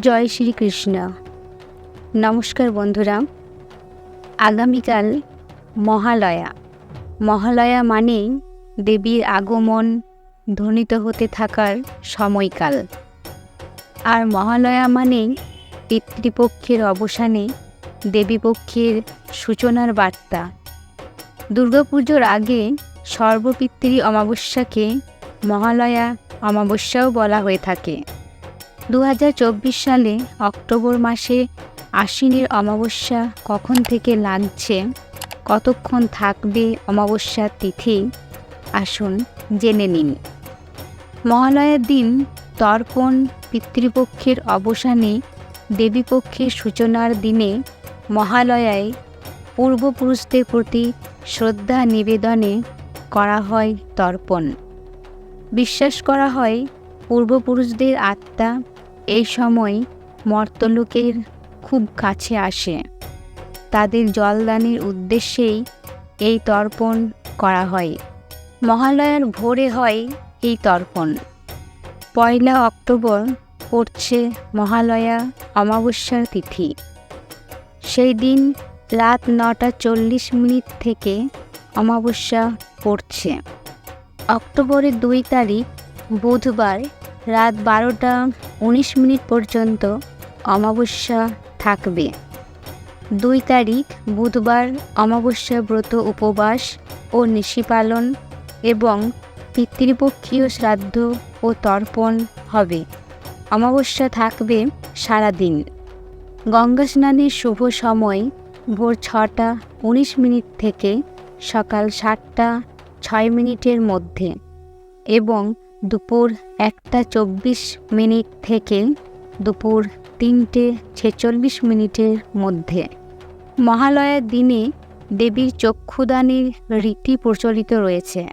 জয় শ্রীকৃষ্ণ নমস্কার বন্ধুরা, আগামীকাল মহালয়া। মহালয়া মানেই দেবীর আগমন, ধ্বনিত হতে থাকার সময়কাল। আর মহালয়া মানেই পিতৃপক্ষের অবসানে দেবীপক্ষের সূচনার বার্তা। দুর্গাপুজোর আগে সর্বপিতৃ অমাবস্যাকে মহালয়া অমাবস্যাও বলা হয়ে থাকে। দু হাজার চব্বিশ সালে অক্টোবর মাসে আশ্বিনের অমাবস্যা কখন থেকে লাগছে? কতক্ষণ থাকবে অমাবস্যার তিথি? আসুন জেনে নিন। মহালয়ার দিন তর্পণ পিতৃপক্ষের অবসানে দেবীপক্ষের সূচনার দিনে মহালয়ায় পূর্বপুরুষদের প্রতি শ্রদ্ধা নিবেদনে করা হয় তর্পণ। বিশ্বাস করা হয় পূর্বপুরুষদের আত্মা এই সময় মর্তলোকের খুব কাছে আসে। তাদের জলদানের উদ্দেশ্যেই এই তর্পণ করা হয়। মহালয়ার ভোরে হয় এই তর্পণ। পয়লা অক্টোবর পড়ছে মহালয়া অমাবস্যার তিথি। সেই দিন রাত নটা চল্লিশ মিনিট থেকে অমাবস্যা পড়ছে। অক্টোবরের দুই তারিখ বুধবার রাত বারোটা উনিশ মিনিট পর্যন্ত অমাবস্যা থাকবে। দুই তারিখ, বুধবার অমাবস্যা ব্রত উপবাস ও নিশি পালন এবং পিতৃপক্ষীয় শ্রাদ্ধ ও তর্পণ হবে। অমাবস্যা থাকবে সারাদিন। গঙ্গা স্নানের শুভ সময় ভোর ছটা উনিশ মিনিট থেকে সকাল সাতটা ছয় মিনিটের মধ্যে এবং দুপুর একটা চব্বিশ মিনিট থেকে দুপুর তিনটে ছেচল্লিশ মিনিটের মধ্যে। মহালয়ার দিনে দেবীর চক্ষুদানের রীতি প্রচলিত রয়েছে।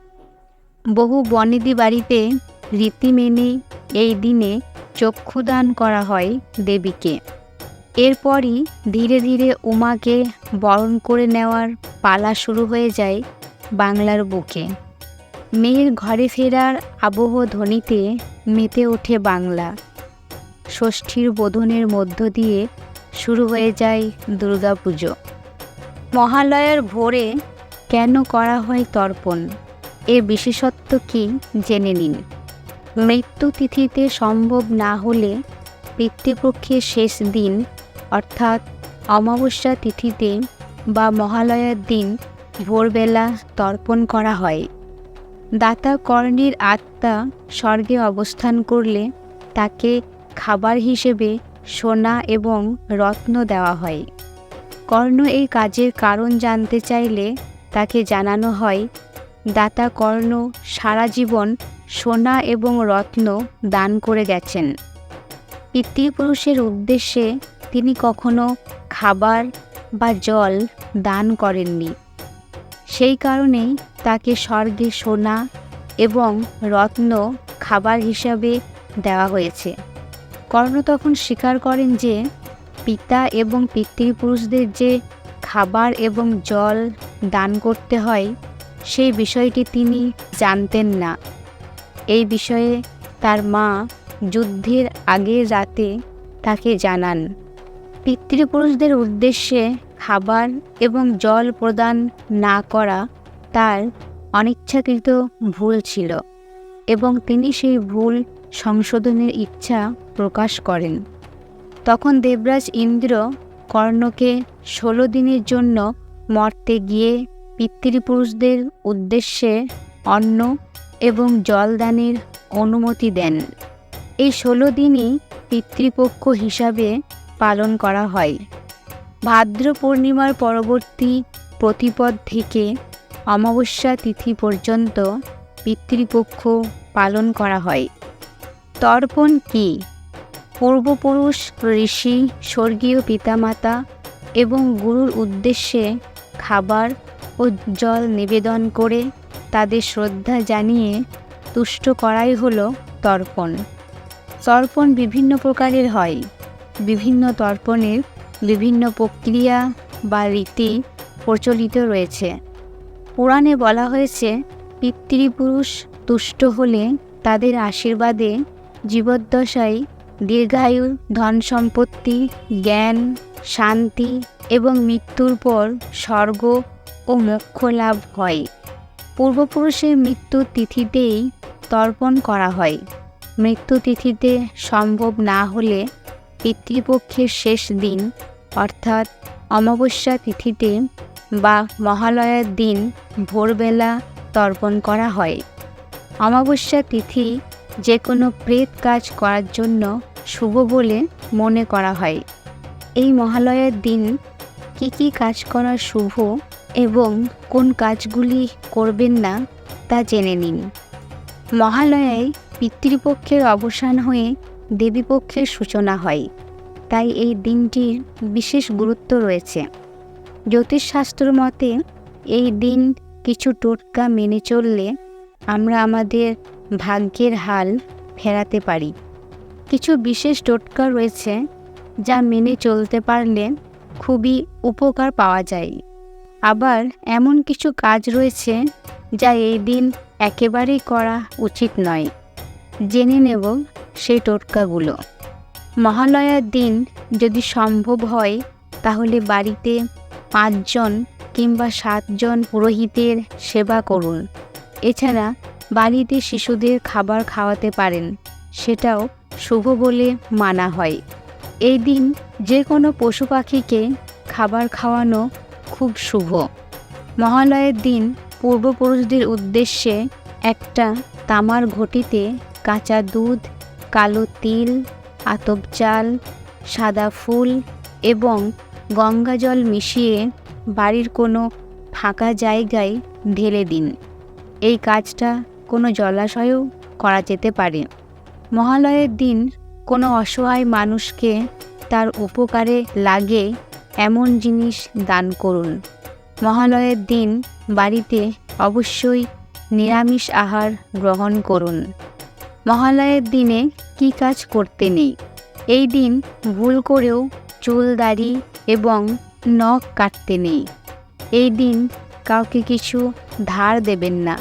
বহু বনেদি বাড়িতে রীতি মেনে এই দিনে চক্ষুদান করা হয় দেবীকে। এরপরই ধীরে ধীরে উমাকে বরণ করে নেওয়ার পালা শুরু হয়ে যায় বাংলার বুকে। মেয়ের ঘরে ফেরার আবহ ধ্বনিতে মেতে ওঠে বাংলা। ষষ্ঠীর বোধনের মধ্য দিয়ে শুরু হয়ে যায় দুর্গাপুজো। মহালয়ার ভোরে কেন করা হয় তর্পণ? এর বিশেষত্ব কি জেনে নিন। মৃত্যু তিথিতে সম্ভব না হলে পিতৃপক্ষের শেষ দিন, অর্থাৎ অমাবস্যা তিথিতে বা মহালয়ার দিন ভোরবেলা তর্পণ করা হয়। দাতা কর্ণের আত্মা স্বর্গে অবস্থান করলে তাকে খাবার হিসেবে সোনা এবং রত্ন দেওয়া হয়। কর্ণ এই কাজের কারণ জানতে চাইলে তাকে জানানো হয়, দাতা কর্ণ সারা জীবন সোনা এবং রত্ন দান করে গেছেন। পিতৃপুরুষের উদ্দেশ্যে তিনি কখনো খাবার বা জল দান করেননি। সেই কারণেই তাকে স্বর্গে সোনা এবং রত্ন খাবার হিসাবে দেওয়া হয়েছে। কর্ণ তখন স্বীকার করেন যে পিতা এবং পিতৃপুরুষদের যে খাবার এবং জল দান করতে হয়, সেই বিষয়টি তিনি জানতেন না। এই বিষয়ে তার মা যুদ্ধের আগের রাতে তাকে জানান। পিতৃপুরুষদের উদ্দেশ্যে খাবার এবং জল প্রদান না করা তার অনিচ্ছাকৃত ভুল ছিল এবং তিনি সেই ভুল সংশোধনের ইচ্ছা প্রকাশ করেন। তখন দেবরাজ ইন্দ্র কর্ণকে ষোলো দিনের জন্য মর্তে গিয়ে পিতৃপুরুষদের উদ্দেশ্যে অন্ন এবং জলদানের অনুমতি দেন। এই ষোলো দিনই পিতৃপক্ষ হিসাবে পালন করা হয়। ভাদ্র পূর্ণিমার পরবর্তী প্রতিপদ থেকে অমাবস্যা তিথি পর্যন্ত পিতৃপক্ষ পালন করা হয়। তর্পণ কি? পূর্বপুরুষ, ঋষি, স্বর্গীয় পিতামাতা এবং গুরুর উদ্দেশ্যে খাবার ও জল নিবেদন করে তাদের শ্রদ্ধা জানিয়ে তুষ্ট করাই হল তর্পণ। তর্পণ বিভিন্ন প্রকারের হয়। বিভিন্ন তর্পণের বিভিন্ন প্রক্রিয়া বা রীতি প্রচলিত রয়েছে। পুরাণে বলা হয়েছে, পিতৃপুরুষ তুষ্ট হলে তাদের আশীর্বাদে জীবদ্দশায় দীর্ঘায়ু ধন সম্পত্তি, জ্ঞান, শান্তি এবং মৃত্যুর পর স্বর্গ ও মোক্ষ লাভ হয়। পূর্বপুরুষের মৃত্যু তিথিতেই তর্পণ করা হয়। মৃত্যু তিথিতে সম্ভব না হলে পিতৃপক্ষের শেষ দিন, অর্থাৎ অমাবস্যা তিথিতে বা মহালয়ার দিন ভোরবেলা তর্পণ করা হয়। অমাবস্যা তিথি যে কোনো প্রেত কাজ করার জন্য শুভ বলে মনে করা হয়। এই মহালয়ার দিন কি কি কাজ করা শুভ এবং কোন কাজগুলি করবেন না তা জেনে নিন। মহালয়ায় পিতৃপক্ষের অবসান হয়ে দেবীপক্ষের সূচনা হয়। তাই এই দিনটির বিশেষ গুরুত্ব রয়েছে। জ্যোতিষশাস্ত্র মতে, এই দিন কিছু টোটকা মেনে চললে আমরা আমাদের ভাগ্যের হাল ফেরাতে পারি। কিছু বিশেষ টোটকা রয়েছে যা মেনে চলতে পারলে খুবই উপকার পাওয়া যায়। আবার এমন কিছু কাজ রয়েছে যা এই দিন একেবারেই করা উচিত নয়। জেনে নেব সেই টোটকাগুলো। মহালয়ার দিন যদি সম্ভব হয়, তাহলে বাড়িতে পাঁচজন কিংবা সাতজন পুরোহিতের সেবা করুন। এছাড়া বাড়িতে শিশুদের খাবার খাওয়াতে পারেন, সেটাও শুভ বলে মানা হয়। এই দিন যে কোনো পশু পাখিকে খাবার খাওয়ানো খুব শুভ। মহালয়ের দিন পূর্বপুরুষদের উদ্দেশ্যে একটা তামার ঘটিতে কাঁচা দুধ, কালো তিল, আতপ চাল, সাদা ফুল এবং গঙ্গা জল মিশিয়ে বাড়ির কোনো ফাঁকা জায়গায় ঢেলে দিন। এই কাজটা কোনো জলাশয়েও করা যেতে পারে। মহালয়ের দিন কোনো অসহায় মানুষকে তার উপকারে লাগে এমন জিনিস দান করুন। মহালয়ের দিন বাড়িতে অবশ্যই নিরামিষ আহার গ্রহণ করুন। মহালয়ের দিনে কি কাজ করতে নেই? এই দিন ভুল করেও চুল দাড়ি এবং নখ কাটতে নেই। এই দিন কাউকে কিছু ধার দেবেন না।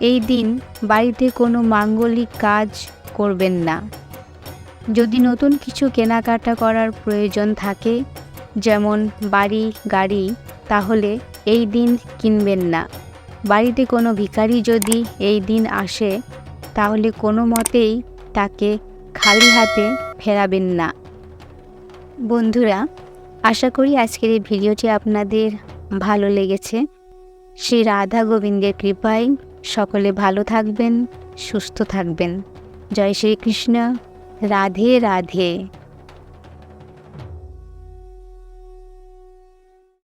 এই দিন বাড়িতে কোনো মাঙ্গলিক কাজ করবেন না। যদি নতুন কিছু কেনাকাটা করার প্রয়োজন থাকে, যেমন বাড়ি, গাড়ি, তাহলে এই দিন কিনবেন না। বাড়িতে কোনো ভিখারি যদি এই দিন আসে, তাহলে কোনো মতেই তাকে খালি হাতে ফেরাবেন না। বন্ধুরা আশা করি আজকের এই ভিডিওটি আপনাদের ভালো লেগেছে। শ্রী রাধা গোবিন্দের কৃপায় সকলে ভালো থাকবেন, সুস্থ থাকবেন। জয় শ্রীকৃষ্ণ। রাধে রাধে।